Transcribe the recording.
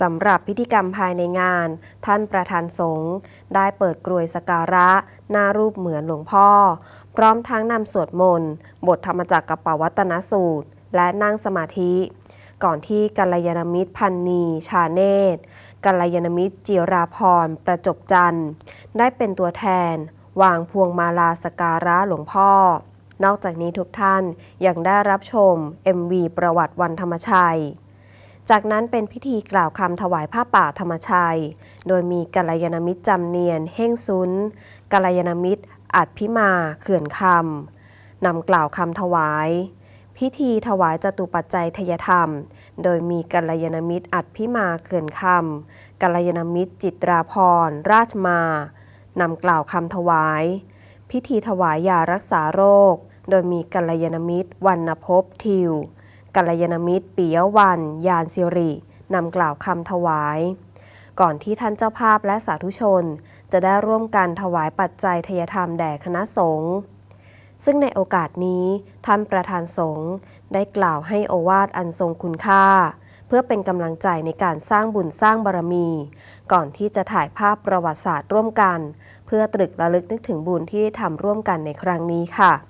สำหรับพิธีกรรมภายในงาน ท่านประธานสงฆ์ได้เปิดกรวยสการะ หน้ารูปเหมือนหลวงพ่อ พร้อมทั้งนำสวดมนต์ บทธรรมจักรกับปวัตนสูตร และนั่งสมาธิ ก่อนที่กัลยาณมิตรพันนีชาเนตกัลยาณมิตรจิราพรประจบจันทร์ได้เป็นตัวแทน วางพวงมาลาสกการะหลวงพ่อนอกจากนี้ทุกท่านยังได้รับชม MV ประวัติวันธรรมชัย จากนั้นเป็นพิธีกล่าวคำถวายผ้าป่าธรรมชัย โดยมีกัลยาณมิตรจำเนียน เฮ่งซุนกัลยาณมิตรอัดพิมาเขื่อนคำนำกล่าวคำถวาย พิธีถวายจตุปัจจัยทยธรรม โดยมีกัลยาณมิตรอัดพิมาเขื่อนคำกัลยาณมิตรจิตราพรราชมานำกล่าวคำถวาย พิธีถวายยารักษาโรค โดยมีกัลยาณมิตรวรรณภพทิว กัลยาณมิตรปิยวัน ยานสิรินำกล่าวคำถวาย ก่อนที่ท่านเจ้าภาพและสาธุชน จะได้ร่วมกันถวายปัจจัยทยธรรมแด่คณะสงฆ์ซึ่งในโอกาสนี้ท่านประธานสงฆ์ได้กล่าวให้โอวาทอันทรงคุณค่า เพื่อเป็นกำลังใจในการสร้างบุญสร้างบารมี ก่อนที่จะถ่ายภาพประวัติศาสตร์ร่วมกัน เพื่อตรึกระลึกนึกถึงบุญที่ได้ทำร่วมกันในครั้งนี้ค่ะ